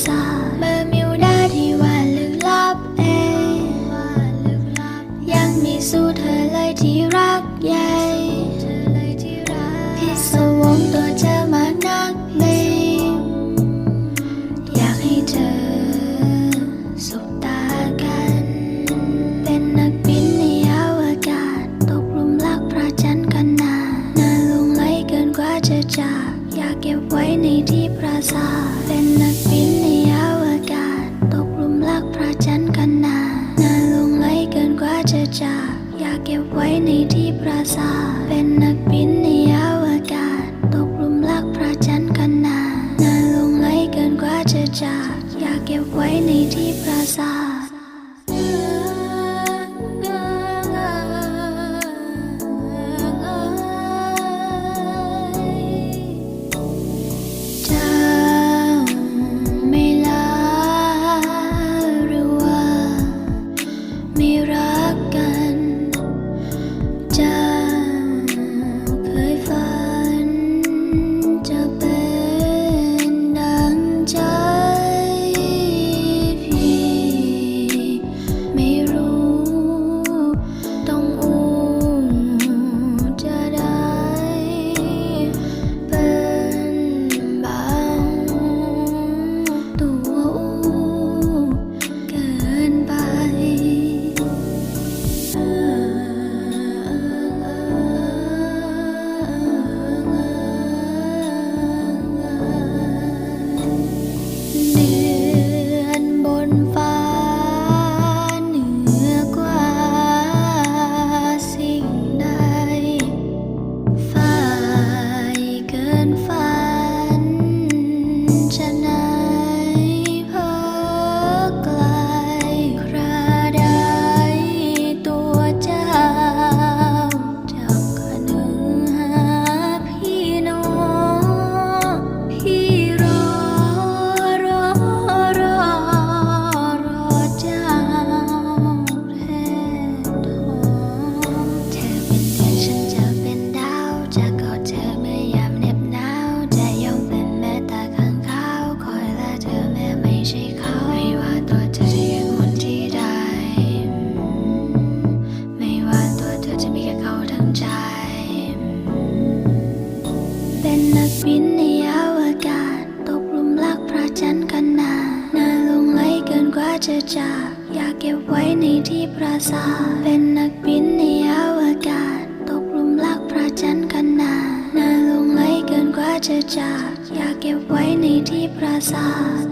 Xa ราซาเป็นนักบินในยาวอากาศ ตกลุมรักพระจันทร์กันนานนานลงไหลเกินกว่าจะจาก อยากเก็บไว้ในที่ปราสาท ปรจาอยากเก็บไว้ในที่ปราสาทเป็นนักบินในอวกาศ ตกหลุมรักพระจันทร์กันนาน่าลงไหลเกินกว่าจะจากอยากเก็บไว้ในที่ปราสาท